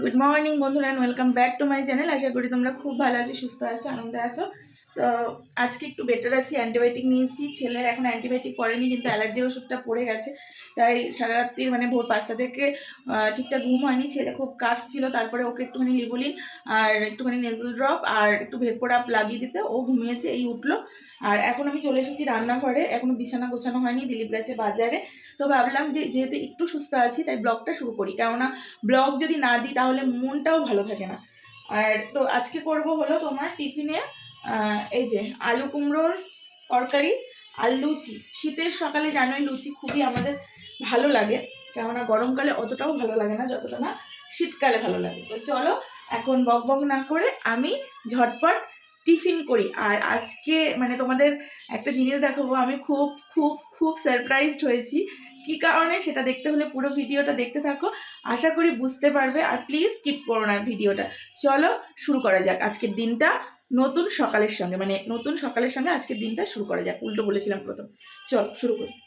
Good morning বন্ধুরা and welcome back to my channel আশা করি তোমরা খুব ভালো আছো, সুস্থ আছো, আনন্দে আছো। তো, আজকে একটু বেটার আছি অ্যান্টিবায়োটিক নিয়েছি। ছেলের এখন অ্যান্টিবায়োটিক পড়েনি কিন্তু অ্যালার্জির ওষুধটা পড়ে গেছে। তাই সারা রাত্রির মানে ভোর পাঁচটা থেকে ঠিকঠাক ঘুম হয়নি। ছেলে খুব কাশ ছিল তারপরে ওকে একটুখানি লিভোলিন আর একটুখানি নেজল ড্রপ আর একটু ভেরপোড়াপ লাগিয়ে দিতে। ও ঘুমিয়েছে, এই উঠল। আর এখন আমি চলে এসেছি রান্নাঘরে, এখনও বিছানা গোছানো হয়নি দিলীপ গেছে বাজারে। তো ভাবলাম যে যেহেতু একটু সুস্থ আছি, তাই ব্লগটা শুরু করি। কেননা ব্লগ যদি না দিই, তাহলে মনটাও ভালো থাকে না। আর তো আজকে করব হলো তোমার টিফিনে এই যে আলু কুমড়োর তরকারি, আর লুচি। শীতের সকালে জানোই লুচি খুবই আমাদের ভালো লাগে, কেননা গরমকালে অতটাও ভালো লাগে না, যতটা না শীতকালে ভালো লাগে। তো চলো, এখন বক বক না করে আমি ঝটপট টিফিন করি। আর আজকে মানে তোমাদের একটা জিনিস দেখাবো, আমি খুব খুব খুব সারপ্রাইজড হয়েছি। কি কারণে? সেটা দেখতে হলে পুরো ভিডিওটা দেখতে থাকো। আশা করি বুঝতে পারবে। আর প্লিজ স্কিপ করো না ভিডিওটা। চলো শুরু করা যাক। আজকের দিনটা নতুন সকালের সঙ্গে মানে নতুন সকালের সঙ্গে আজকের দিনটা শুরু করা যাক। উল্টো বলেছিলাম প্রথম। চল শুরু করি।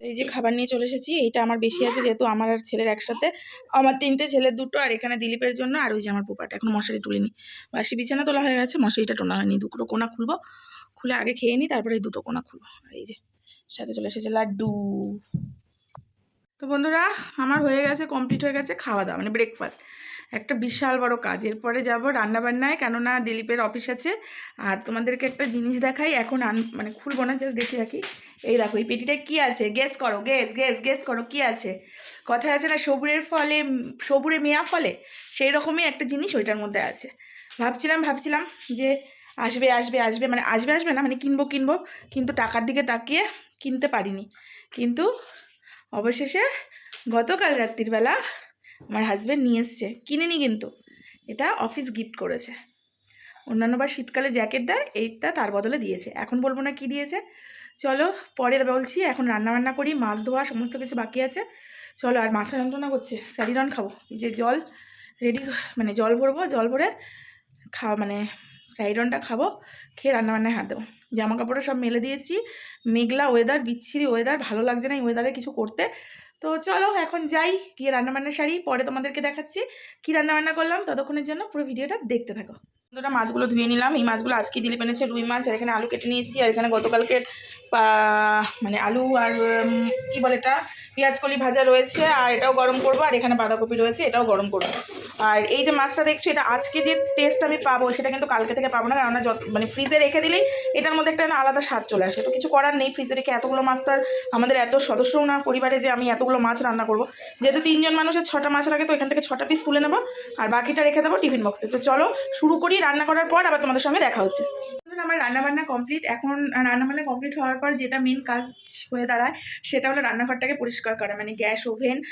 এই যে খাবার নিয়ে চলে এসেছি, এইটা আমার বেশি আছে যেহেতু আমার আর ছেলের একসাথে। আমার তিনটে ছেলের দুটো আর এখানে দিলীপের জন্য, আর ওই যে আমার পোপাটা। এখন মশারি তুলিনি। বাসি বিছানা তোলা হয়ে গেছে, মশারিটা টোনা হয়নি। দুটো কোনা খুলবো, খুলে আগে খেয়ে নিই তারপরে এই দুটো কোনা খুলবো। আর এই যে, সাথে চলে এসেছে লাড্ডু। তো বন্ধুরা, আমার হয়ে গেছে কমপ্লিট হয়ে গেছে খাওয়া দাওয়া মানে ব্রেকফাস্ট একটা বিশাল বড় কাজ। এরপরে যাব রান্নাবান্নায়, কেননা দিলীপের অফিস আছে। আর তোমাদেরকে একটা জিনিস দেখাই, এখন আন মানে খুলবো না জাস্ট দেখে রাখি। এই দেখো, এই পেটিটা কী আছে? গেস করো গেস গেস গেস করো, কি আছে? কথায় আছে না, সবুরের ফলে, সবুরে মেয়া ফলে? সেই রকমই একটা জিনিস ওইটার মধ্যে আছে। ভাবছিলাম ভাবছিলাম যে আসবে আসবে আসবে মানে আসবে আসবে না মানে কিনবো কিনবো, কিন্তু টাকার দিকে তাকিয়ে কিনতে পারিনি। কিন্তু অবশেষে গতকাল রাত্রির বেলা আমার হাজব্যান্ড নিয়ে এসছে। কিনেনি কিন্তু। এটা অফিস গিফট করেছে। অন্যান্যবার শীতকালে জ্যাকেট দেয়, এইটা তার বদলে দিয়েছে। এখন বলব না কি দিয়েছে। চলো পরে বলছি, এখন রান্না বান্না করি, মাছ ধোয়া, সমস্ত কিছু বাকি আছে। চলো, আর মাথা যন্ত্রণা করছে। স্যারিরন খাব। যে জল রেডি মানে জল ভরবো, জল ভরে খাওয়া মানে স্যারিরনটা খাব, খেয়ে রান্নাবান্নায় হাত দেবো। জামা কাপড়টা সব মেলে দিয়েছি, মেঘলা ওয়েদার বিচ্ছিরি ওয়েদার ভালো লাগছে না এই ওয়েদারে কিছু করতে। তো চলো এখন যাই, গিয়ে রান্নাবান্না সারি, পরে তোমাদেরকে দেখাচ্ছি। কী রান্নাবান্না করলাম, ততক্ষণের জন্য পুরো ভিডিওটা দেখতে থাকো। বন্ধুরা, মাছগুলো ধুয়ে নিলাম। এই মাছগুলো আজকে দিলে পেনেছে রুই মাছ, আর এখানে আলু কেটে নিয়েছি, আর এখানে গতকালকের পা- মানে আলু আর কি বলে এটা? পেঁয়াজ কলি ভাজা রয়েছে, আর এটাও গরম করব, আর এখানে বাঁধাকপি রয়েছে, এটাও গরম করব। আর এই যে মাছটা দেখছ, এটা আজকে যে টেস্ট আমি পাবো, সেটা কিন্তু কালকে থেকে পাবো না, কারণ যত মানে ফ্রিজে রেখে দিলেই এটার মধ্যে একটা আলাদা স্বাদ চলে আসে। তো কিছু করার নেই ফ্রিজে রেখে এতগুলো মাছ তো আমাদের এত সদস্য না, পরিবারে যে আমি এতগুলো মাছ রান্না করব। যেহেতু তিনজন মানুষের ছটা মাছ লাগে তো এখান থেকে ছটা পিস তুলে নেব, আর বাকিটা রেখে দেবো টিফিন বক্সে তো চলো, শুরু করি, রান্না করার পর আবার তোমাদের সঙ্গে দেখা হচ্ছে। ধরুন আমার রান্নাবান্না কমপ্লিট এখন রান্নাবান্না কমপ্লিট হওয়ার পর যেটা মেন কাজ হয়ে দাঁড়ায় সেটা হলো রান্নাঘরটাকে পরিষ্কার করা মানে গ্যাস, ওভেন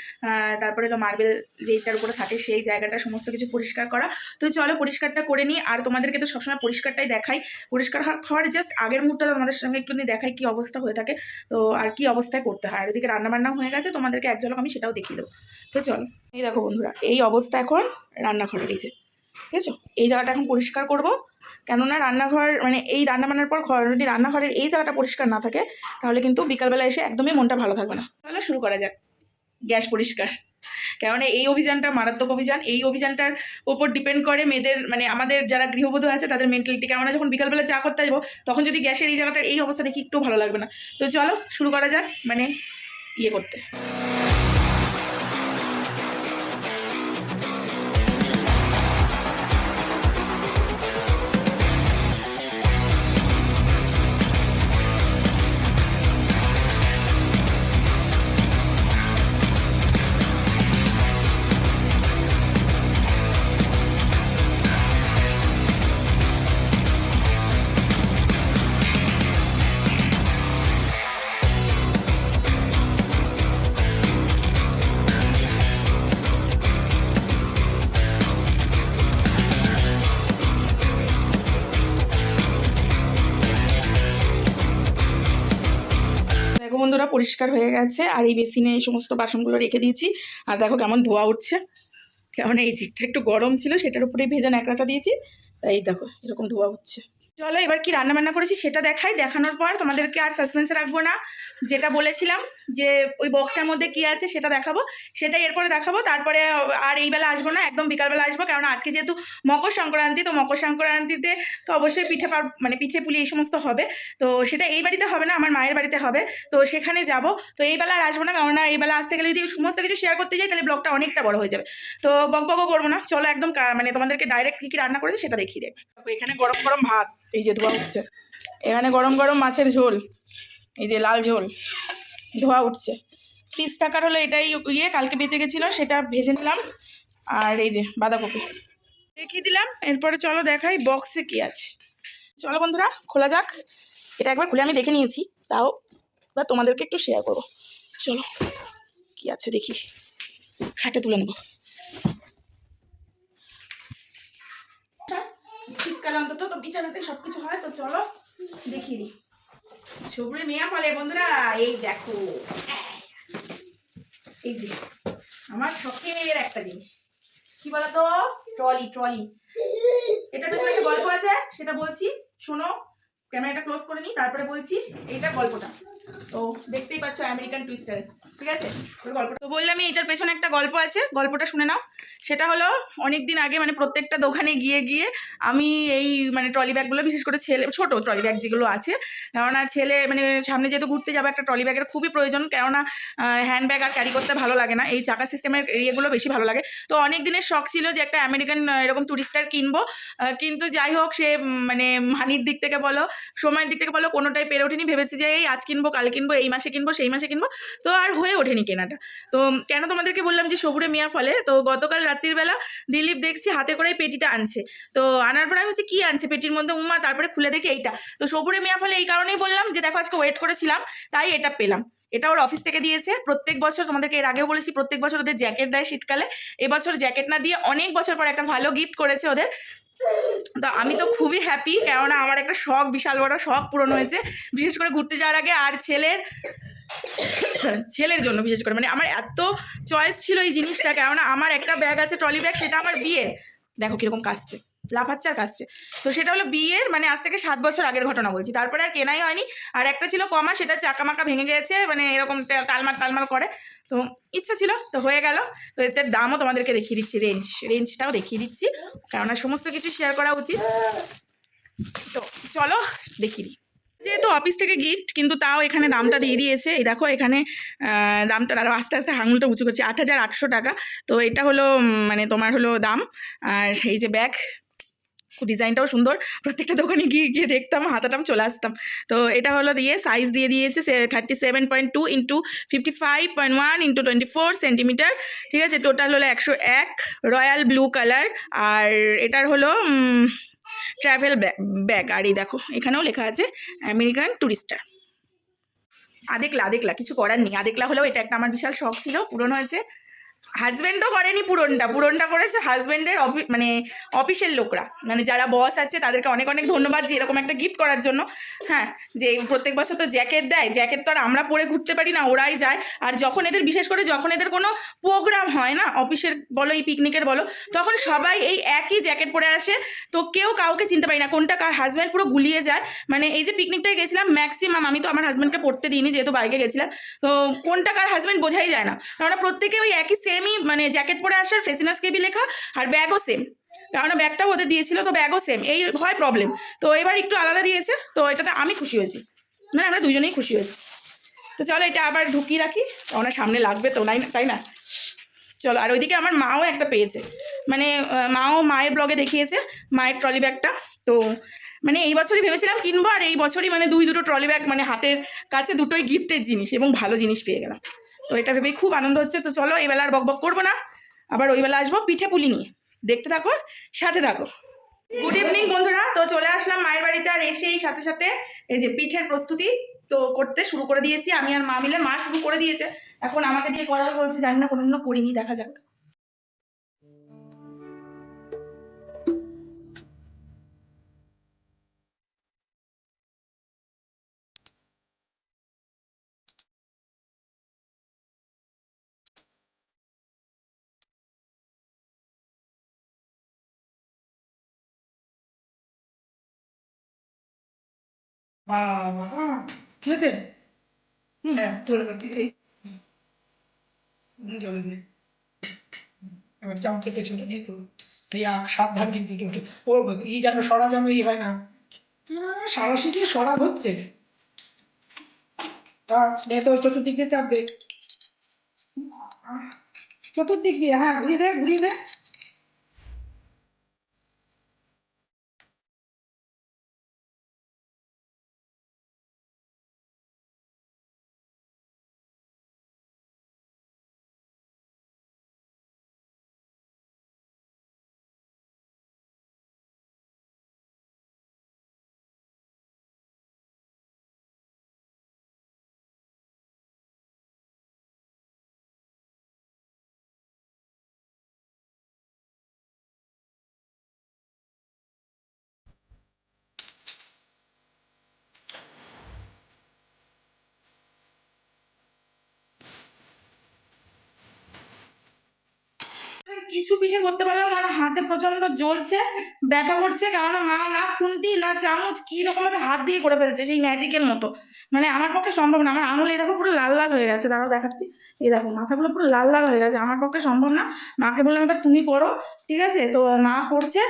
তারপরে হলো মার্বেল যেইটার উপরে থাকে সেই জায়গাটা সমস্ত কিছু পরিষ্কার করা। তো চলো পরিষ্কারটা করে নিই, আর তোমাদেরকে তো সবসময় পরিষ্কারটাই দেখাই। পরিষ্কার হওয়ার- হওয়ার জাস্ট আগের মুহূর্তে তোমাদের সঙ্গে একটু দেখাই কী অবস্থা হয়ে থাকে। তো আর কি অবস্থায় করতে হয়, আর এদিকে রান্নাবান্না হয়ে গেছে, তোমাদেরকে এক ঝলক আমি সেটাও দেখিয়ে দেবো। তো চলো, এই দেখো বন্ধুরা, এই অবস্থা এখন রান্নাঘরের, এই যে। ঠিক আছে? এই জায়গাটা এখন পরিষ্কার করব। কেননা রান্নাঘর মানে এই রান্না বান্নার পর ঘর, যদি রান্নাঘরের এই জায়গাটা পরিষ্কার না থাকে, তাহলে কিন্তু বিকালবেলা এসে একদমই মনটা ভালো থাকবে না। তাহলে শুরু করা যাক। গ্যাস পরিষ্কার। কেননা এই অভিযানটা মারাত্মক অভিযান। এই অভিযানটার ওপর ডিপেন্ড করে মেয়েদের মানে আমাদের যারা গৃহবধূ আছে, তাদের মেন্টালিটিকে। আমরা যখন বিকালবেলা চা করতে আসব, তখন যদি গ্যাসের এই জায়গাটার এই অবস্থা দেখি, একটু ভালো লাগবে না। তো চলো, শুরু করা যাক মানে ইয়ে করতে। বন্ধুরা পরিষ্কার হয়ে গেছে। আর এই বেসিনে এই সমস্ত বাসনগুলো রেখে দিয়েছি। আর দেখো কেমন ধোয়া উঠছে। কেমন এই জিটটা একটু গরম ছিল, সেটার উপরে ভেজা ন্যাকড়াটা দিয়েছি। তাই দেখো, এরকম ধোয়া উঠছে। চলো, এবার কি রান্না বান্না করেছি সেটা দেখাই। দেখানোর পর তোমাদেরকে আর সাসপেন্সে রাখব না। যেটা বলেছিলাম যে ওই বক্সের মধ্যে কি আছে সেটা দেখাবো। সেটাই এরপরে দেখাবো। তারপরে আর এই বেলা আসব না, একদম বিকালবেলা আসব। কারণ আজকে যেহেতু মকর সংক্রান্তি, তো মকর সংক্রান্তিতে তো অবশ্যই পিঠে পার মানে পিঠে পুলি এই সমস্ত হবে। তো সেটা এই বাড়িতে হবে না, আমার মায়ের বাড়িতে হবে। তো সেখানে যাব। তো এই বেলা আর আসব না কারণ এই বেলা আসতে গেলে যদি সমস্ত কিছু শেয়ার করতে যাই, তাহলে ব্লগটা অনেকটা বড় হয়ে যাবে। তো বক বকও করব না। চলো একদম মানে তোমাদেরকে ডাইরেক্ট কী কী রান্না করেছি সেটা দেখিয়ে দেবে এখানে গরম গরম ভাত। এই যে ধোয়া উঠছে। এখানে গরম গরম মাছের ঝোল, এই যে লাল ঝোল, ধোয়া উঠছে। ফ্রিজ টাকার হলো এটাই ইয়ে কালকে বেঁচে গেছিল, সেটা ভেজে নিলাম। আর এই যে বাঁধাকপি। দেখিয়ে দিলাম, এরপরে চলো দেখাই বক্সে কি আছে। চলো বন্ধুরা, খোলা যাক। এটা একবার খুলে আমি দেখে নিয়েছি, তাও বা তোমাদেরকে একটু শেয়ার করব চলো, কি আছে দেখি। খাটে তুলে নেব। শীতকালে অন্তত তো বিছানাতে সব কিছু হয়, তো চলো দেখিয়ে দিই। সবুরে মেয়া ফলে, বন্ধুরা, এই দেখো। এই যে, আমার শখের একটা জিনিস। কি বলতো? Trolley trolley. এটা পেছনে একটা গল্প আছে, সেটা বলছি, শোনো। ক্যামেরাটা ক্লোজ করে নিই তারপরে বলছি, এইটা গল্পটা। তো দেখতেই পাচ্ছ আমেরিকান টুইস্টার ঠিক আছে? ওই গল্পটা তো বললাম এটার পেছনে একটা গল্প আছে, গল্পটা শুনে নাও। সেটা হলো অনেক দিন আগে মানে প্রত্যেকটা দোকানে গিয়ে গিয়ে আমি এই মানে ট্রলি ব্যাগগুলো, বিশেষ করে ছেলে, ছোট ট্রলি ব্যাগ যেগুলো আছে, কেননা ছেলে মানে সামনে যেহেতু ঘুরতে যাবে একটা ট্রলি ব্যাগের খুবই প্রয়োজন, কেননা হ্যান্ড ব্যাগ আর ক্যারি করতে ভালো লাগে না। এই চাকা সিস্টেমের ইয়েগুলো বেশি ভালো লাগে। তো অনেক দিনের শখ ছিল যে একটা আমেরিকান এরকম টুরিস্টার কিনবো কিন্তু যাই হোক সে মানে মানির দিক থেকে বলো, সময়ের দিক থেকে বলো, কোনোটাই পেরে ওঠেনি। ভেবেছি যে এই আজ কিনবো কাল কিনবো, এই মাসে কিনবো, সেই মাসে কিনবো, তো আর হয়ে ওঠেনি কেনাটা। তো কেন তোমাদেরকে বললাম যে সবুরে মিয়া ফলে, তো গতকাল রাত্রির বেলা দিলীপ দেখছি হাতে করে পেটিটা আনছে। তো আনার পরে আমি হচ্ছে কী আনছে পেটির মধ্যে? উমা তারপরে খুলে দেখি এইটা। তো সবুরে মিয়া ফলে এই কারণেই বললাম যে, দেখো, আজকে ওয়েট করেছিলাম, তাই এটা পেলাম। এটা ওর অফিস থেকে দিয়েছে। প্রত্যেক বছর, তোমাদেরকে এর আগেও বলেছি, প্রত্যেক বছর ওদের জ্যাকেট দেয় শীতকালে। এবছর জ্যাকেট না দিয়ে অনেক বছর পর একটা ভালো গিফট করেছে ওদের। তো আমি তো খুবই হ্যাপি কেননা আমার একটা শখ, বিশাল বড় শখ পূরণ হয়েছে। বিশেষ করে ঘুরতে যাওয়ার আগে আর ছেলের ছেলের জন্য বিশেষ করে। মানে আমার এত চয়েস ছিল এই জিনিসটা, কেননা আমার একটা ব্যাগ আছে ট্রলি ব্যাগ সেটা আমার বিয়ে দেখো কীরকম কাজছে লাফাচ্ছে আর কাজছে তো সেটা হলো বিয়ের মানে আজ থেকে সাত বছর আগের ঘটনা বলছি। তারপরে আর কেনাই হয়নি। আর একটা ছিল কমা, সেটা চাকা মাকা ভেঙে গেছে মানে এরকম টালমাল টালমাল করে। তো ইচ্ছা ছিল, তো হয়ে গেল। তো এটার দামও তোমাদেরকে দেখিয়ে দিচ্ছি রেঞ্জ রেঞ্জটাও দেখিয়ে দিচ্ছি। কেননা সমস্ত কিছু শেয়ার করা উচিত। তো চলো দেখিয়ে দিই যেহেতু অফিস থেকে গিফট কিন্তু তাও এখানে দামটা দিয়ে দিয়েছে। এই দেখো, এখানে দামটা আরও আস্তে আস্তে হাঙুলটা উঁচু করছে। আট হাজার আটশো টাকা। তো এটা হলো মানে তোমার হলো দাম। আর এই যে ব্যাগ ডিজাইনটাও সুন্দর। প্রত্যেকটা দোকানে গিয়ে গিয়ে দেখতাম, হাতাটাম চলে আসতাম। তো এটা হলো দিয়ে সাইজ দিয়ে দিয়েছে thirty seven point two into fifty five point one into twenty four centimetre ঠিক আছে টোটাল হলো একশো এক রয়্যাল ব্লু কালার আর এটার হলো ট্রাভেল ব্যাগ আর এই দেখো, এখানেও লেখা আছে আমেরিকান টুরিস্টার আদেকলা আদেকলা, কিছু করার নেই। আদেকলা হলেও এটা একটা আমার বিশাল শখ ছিল, পূরণ হয়েছে। হাজব্যান্ডও করেনি পুরনটা। পুরনটা করেছে হাজব্যান্ডের মানে অফিসের লোকরা। মানে যারা বস আছে, তাদেরকে অনেক অনেক ধন্যবাদ যে এরকম একটা গিফট করার জন্য। হ্যাঁ যে প্রত্যেক বছর তো জ্যাকেট দেয়। জ্যাকেট তো আর আমরা পরে ঘুরতে পারি না, ওরাই যায়। আর যখন এদের, বিশেষ করে যখন এদের কোনো প্রোগ্রাম হয় না অফিসের বলো, এই পিকনিকের বলো, তখন সবাই এই একই জ্যাকেট পরে আসে। তো কেউ কাউকে চিনতে পারি না কোনটা কার হাজব্যান্ড পুরো গুলিয়ে যায়। মানে এই যে পিকনিকটায় গেছিলাম ম্যাক্সিমাম আমি তো আমার হাজব্যান্ডকে পড়তে দিইনি, যেহেতু বাইকে গেছিলাম। তো কোনটা কার হাজব্যান্ড বোঝাই যায় না। কারণ প্রত্যেকে ওই একই সেমই মানে জ্যাকেট পরে আসার ফেসিনাস কেবি লেখা, আর ব্যাগও সেম কারণ ব্যাগটাও ওদের দিয়েছিল, তো ব্যাগও সেম এই হয় প্রবলেম তো এবার একটু আলাদা দিয়েছে, তো এটাতে আমি খুশি হয়েছি। মানে আমরা দুজনেই খুশি হয়েছি। তো চলো এটা আবার ঢুকিয়ে রাখি। ওনার সামনে লাগবে তো, নাই তাই না? চলো, আর ওইদিকে আমার মাও একটা পেয়েছে। মানে মাও মায়ের ব্লগে দেখিয়েছে, মায়ের ট্রলি ব্যাগটা তো মানে এই বছরই ভেবেছিলাম কিনবো, আর এই বছরই মানে দুই দুটো ট্রলি ব্যাগ মানে হাতের কাছে দুটোই গিফটের জিনিস এবং ভালো জিনিস পেয়ে গেলাম। তো এটা ভেবেই খুব আনন্দ হচ্ছে। তো চলো এই বেলা আর বকবক করব না। আবার ওই বেলা আসব পিঠে পুলি নিয়ে। দেখতে থাকো, সাথে থাকো। গুড ইভিনিং বন্ধুরা। তো চলে আসলাম মায়ের বাড়িতে আর এসেই সাথে সাথে এই যে পিঠের প্রস্তুতি তো করতে শুরু করে দিয়েছি। আমি আর মা মিলে মা শুরু করে দিয়েছে। এখন আমাকে দিয়ে করার বলছে, জানি না কোনো করিনি, দেখা যাক। বাবা হ্যাঁ তুলে রাখি এই। হুম, জলে দিয়ে এবার চামচ থেকে চলে নিয়ে তো ইয়া সাবধান কিন্তু কিন্তু ও ই যেন সরা যেন ই হয় না। আহ, সারা হচ্ছে তা নে তো চতুর্দিক দিয়ে চাপ দে। আহ, চতুর্দিক দিয়ে হ্যাঁ ঘুরিয়ে দে ঘুরিয়ে দে। কিছু পিঠে করতে পারলাম না হাতে প্রচণ্ড জ্বলছে, ব্যথা করছে কারণ মা না খুন্তি, না চামচ, কি রকম ভাবে হাত দিয়ে করে ফেলছে সেই ম্যাজিকের মতো। মানে আমার পক্ষে সম্ভব না, আমার আঙুল এই দেখো পুরো লাল লাল হয়ে গেছে, দাঁড়াও দেখাচ্ছি। এই দেখো, মাথাগুলো পুরো লাল লাল হয়ে গেছে, আমার পক্ষে সম্ভব না। মাকে বললাম, এবার তুমি করো ঠিক আছে? তো মা করছে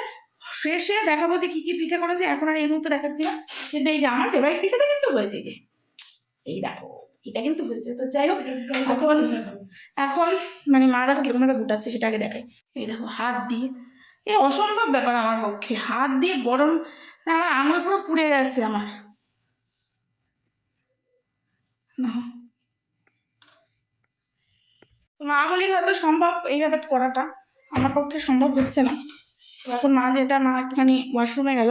শেষে দেখাবো যে কি কি পিঠে করেছে, এখন আর এই মুহূর্তে দেখাচ্ছি না। কিন্তু এই যে আমার ফেভারিট পিঠেটা কিন্তু হয়েছে যে, এই দেখো। এটা কিন্তু হয়েছে। তো যাই হোক এখন এখন মানে মা দেখো কীরকম ভাবে গুটাচ্ছে সেটা আগে দেখাই। এই দেখো হাত দিয়ে। এ অসম্ভব ব্যাপার আমার পক্ষে। হাত দিয়ে গরম আমার আঙুল পুরো পুড়ে গেছে আমার। মা বলেই হয়তো সম্ভব এইভাবে করাটা? আমার পক্ষে সম্ভব হচ্ছে না। তো এখন মা যেটা মা একটুখানি ওয়াশরুমে গেল।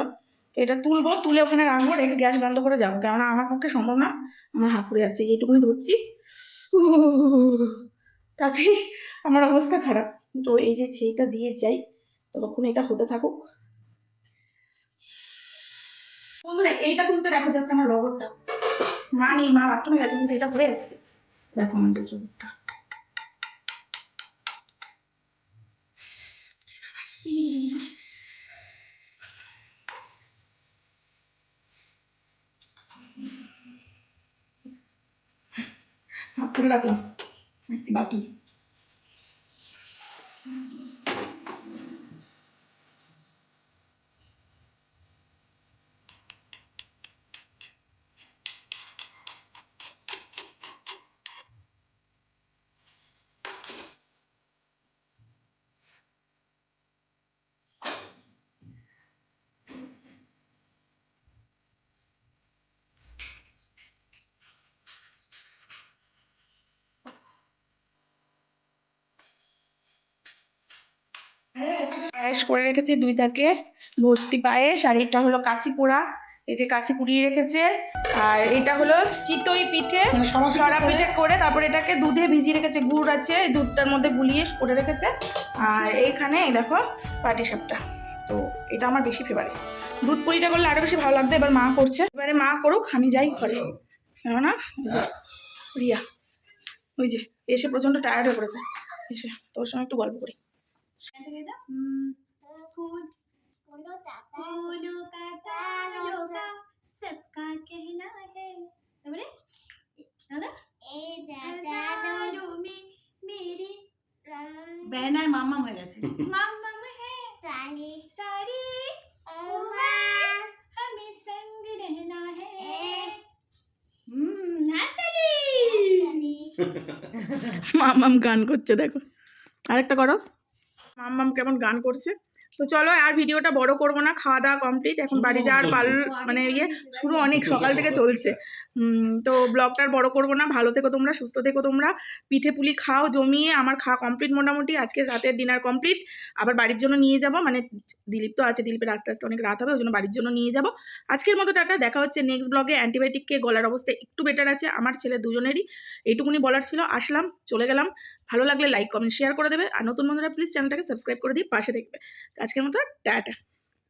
এটা তুলবো, তুলে ওখানে রাখব, রেখে গ্যাস বন্ধ করে যাব। কেননা আমার পক্ষে সম্ভব না, আমার হাত পুড়ে যাচ্ছে এইটুকুনি ধরছি। তাতেই আমার অবস্থা খারাপ। তো এই যে সেইটা দিয়ে যাই, ততক্ষণ এটা হতে থাকুক। বন্ধুরা, এইটা তুলতে দেখো জাস্ট আমার রবরটা মা নেই, মা বাথরুমে গেছে, কিন্তু এটা হয়ে এসছে দেখো আমাদের রবরটা হাত তুলে পায়েস করে রেখেছে দুই তাকে ভর্তি পায়েস আর এটা হলো কাচি পোড়া। এই যে কাচি পুড়িয়ে রেখেছে। আর এটা হলো চিতই পিঠে মানে সরা পিঠে করে- তারপরে এটাকে দুধে ভিজিয়ে রেখেছে। গুড় আছে দুধটার মধ্যে গুলিয়ে করে রেখেছে। আর এইখানে এই দেখো পাটি সাপটা। তো এটা আমার বেশি ফেভারিট দুধ পুরিটা করলে আরও বেশি ভালো লাগতো এবার মা করছে। এবারে মা করুক আমি যাই ঘরে। কেননা রিয়া ওই যে এসে প্রচণ্ড টায়ার্ড হয়ে পড়েছে। এসে তোর সঙ্গে একটু গল্প করি। फूल फूलों का तारों का सबका कहना है তারপরে দাদা हजारों में मेरी বেহনায় মাম্মাম হয়ে গেছে মাম্মাম है सारी उम्र हमें संग रहना है হুম নাতালি মামাম গান করছে দেখো আরেকটা করো মাম্মাম কেমন গান করছে। তো চলো আর ভিডিওটা বড় করব না, খাওয়া দাওয়া কমপ্লিট এখন বাড়ি যাওয়ার পাল মানে ইয়ে শুরু অনেক, সকাল থেকে চলছে। তো ব্লগটা বড় করব না। ভালো থেকো তোমরা, সুস্থ থেকো তোমরা। পিঠে পুলি খাও, জমিয়ে আমার খাওয়া কমপ্লিট মোটামুটি। আজকে রাতের ডিনার কমপ্লিট আবার বাড়ির জন্য নিয়ে যাব। মানে দিলীপ তো আছে, দিলীপের আস্তে আস্তে অনেক রাত হবে, ওই জন্য বাড়ির জন্য নিয়ে যাব। আজকের মতো টাটা, দেখা হচ্ছে নেক্সট ব্লগে অ্যান্টিবায়োটিককে গলার অবস্থা একটু বেটার আছে, আমার ছেলে দুজনেরই। এইটুকুনি বলার ছিল, আসলাম, চলে গেলাম। ভালো লাগলে লাইক কমেন্ট শেয়ার করে দেবে। আর নতুন বন্ধুরা প্লিজ চ্যানেলটাকে সাবস্ক্রাইব করে দিয়ে পাশে দেখবে। আজকের মতো টাটা।